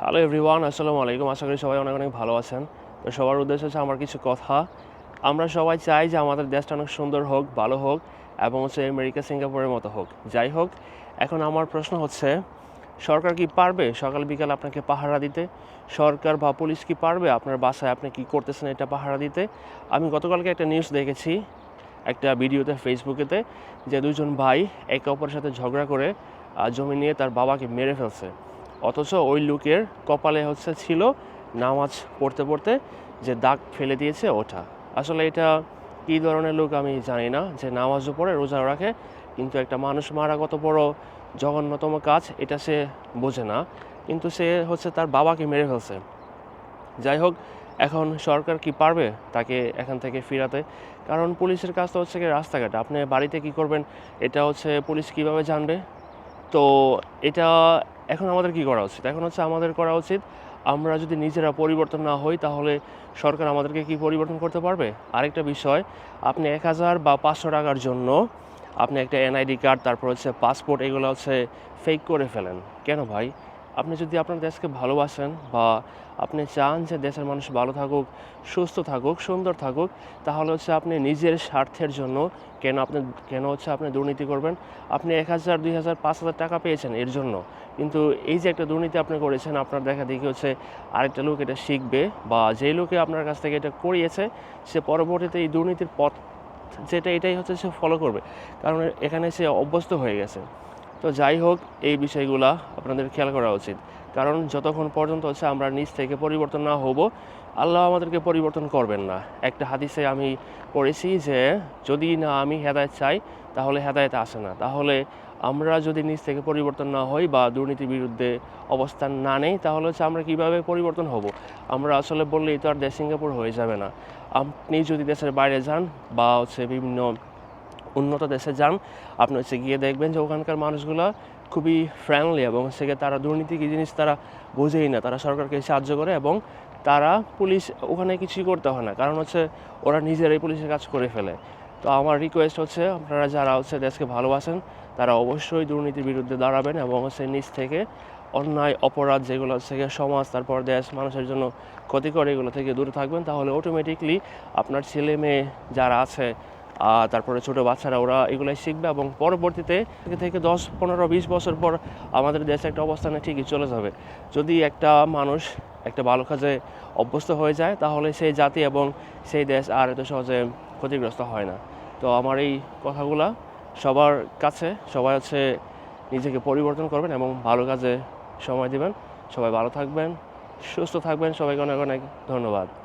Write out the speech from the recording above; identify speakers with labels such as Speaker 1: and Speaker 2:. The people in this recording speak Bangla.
Speaker 1: হ্যালো এভরিওয়ান আসসালামু আলাইকুম। আশা করি সবাই অনেক অনেক ভালো আছেন। তো সবার উদ্দেশ্য হচ্ছে আমার কিছু কথা। আমরা সবাই চাই যে আমাদের দেশটা অনেক সুন্দর হোক, ভালো হোক, এবং হচ্ছে আমেরিকা, সিঙ্গাপুরের মতো হোক। যাই হোক, এখন আমার প্রশ্ন হচ্ছে, সরকার কি পারবে সকাল বিকাল আপনাকে পাহারা দিতে? সরকার বা পুলিশ কি পারবে? আপনার বাসায় আপনি কি করতেছেন এটা পাহারা দিতে? আমি গতকালকে একটা নিউজ দেখেছি, একটা ভিডিওতে ফেসবুকেতে যে দুজন ভাই একে অপরের সাথে ঝগড়া করে জমি নিয়ে তার বাবাকে মেরে ফেলছে। অথচ ওই লোকের কপালে হচ্ছে ছিল নামাজ পড়তে পড়তে যে দাগ ফেলে দিয়েছে ওটা। আসলে এটা কী ধরনের লোক আমি জানি না যে নামাজও পড়ে, রোজাও রাখে, কিন্তু একটা মানুষ মারা কত বড় জঘন্যতম কাজ এটা সে বোঝে না। কিন্তু সে হচ্ছে তার বাবাকে মেরে ফেলছে। যাই হোক, এখন সরকার কি পারবে তাকে এখান থেকে ফিরাতে? কারণ পুলিশের কাজ তো হচ্ছে কি রাস্তাঘাট। আপনি বাড়িতে কি করবেন এটা হচ্ছে পুলিশ কীভাবে জানবে? তো এটা এখন আমাদের কি করা উচিত? এখন হচ্ছে আমাদের করা উচিত, আমরা যদি নিজেরা পরিবর্তন না হই, তাহলে সরকার আমাদেরকে কি পরিবর্তন করতে পারবে? আরেকটা বিষয়, আপনি এক হাজার বা পাঁচশো টাকার জন্য আপনি একটা এনআইডি কার্ড, তারপর হচ্ছে পাসপোর্ট, এগুলো হচ্ছে ফেক করে ফেলেন। কেন ভাই? আপনি যদি আপনার দেশকে ভালোবাসেন বা আপনি চান যে দেশের মানুষ ভালো থাকুক, সুস্থ থাকুক, সুন্দর থাকুক, তাহলে হচ্ছে আপনি নিজের স্বার্থের জন্য কেন আপনি, কেন হচ্ছে আপনি দুর্নীতি করবেন? আপনি এক হাজার, দুই হাজার, পাঁচ হাজার টাকা পেয়েছেন এর জন্য। কিন্তু এই যে একটা দুর্নীতি আপনি করেছেন, আপনার দেখা দেখি হচ্ছে আরেকটা লোক এটা শিখবে বা যেই লোকে আপনার কাছ থেকে এটা করিয়েছে, সে পরবর্তীতে এই দুর্নীতির পথ যেটা এটাই হচ্ছে সে ফলো করবে। কারণ এখানে সে অভ্যস্ত হয়ে গেছে। তো যাই হোক, এই বিষয়গুলা আপনাদের খেয়াল করা উচিত। কারণ যতক্ষণ পর্যন্ত হচ্ছে আমরা নিজ থেকে পরিবর্তন না হব, আল্লাহ আমাদেরকে পরিবর্তন করবেন না। একটা হাদিসে আমি পড়েছি যে, যদি না আমি হেদায়ত চাই, তাহলে হেদায়ত আসে না। তাহলে আমরা যদি নিজ থেকে পরিবর্তন না হই বা দুর্নীতির বিরুদ্ধে অবস্থান না নেই, তাহলে হচ্ছে আমরা কীভাবে পরিবর্তন হব? আমরা আসলে বললেই তো আর দেশ সিঙ্গাপুর হয়ে যাবে না। আপনি যদি দেশের বাইরে যান বা হচ্ছে বিভিন্ন উন্নত দেশে যান। আপনি হচ্ছে গিয়ে দেখবেন যে ওখানকার মানুষগুলো খুবই ফ্রেন্ডলি এবং হচ্ছে গিয়ে তারা দুর্নীতি কী জিনিস তারা বোঝেই না। তারা সরকারকে সাহায্য করে এবং তারা পুলিশ ওখানে কিছুই করতে হয় না। কারণ হচ্ছে ওরা নিজেরাই পুলিশের কাজ করে ফেলে। তো আমার রিকোয়েস্ট হচ্ছে আপনারা যারা হচ্ছে দেশকে ভালোবাসেন, তারা অবশ্যই দুর্নীতির বিরুদ্ধে দাঁড়াবেন এবং হচ্ছে নিজ থেকে অন্যায়, অপরাধ যেগুলো হচ্ছে সমাজ, তারপর দেশ, মানুষের জন্য ক্ষতিকর, এগুলো থেকে দূরে থাকবেন। তাহলে অটোমেটিকলি আপনার ছেলে মেয়ে যারা আছে তারপরে ছোট বাচ্চারা ওরা এগুলাই শিখবে এবং পরবর্তীতে থেকে থেকে দশ, পনেরো, বিশ বছর পর আমাদের দেশে একটা অবস্থানে ঠিকই চলে যাবে। যদি একটা মানুষ একটা ভালো কাজে অভ্যস্ত হয়ে যায়, তাহলে সেই জাতি এবং সেই দেশ আর এত সহজে ক্ষতিগ্রস্ত হয় না। তো আমার এই কথাগুলা সবার কাছে, সবাই হচ্ছে নিজেকে পরিবর্তন করবেন এবং ভালো কাজে সময় দিবেন। সবাই ভালো থাকবেন, সুস্থ থাকবেন। সবাইকে অনেক অনেক ধন্যবাদ।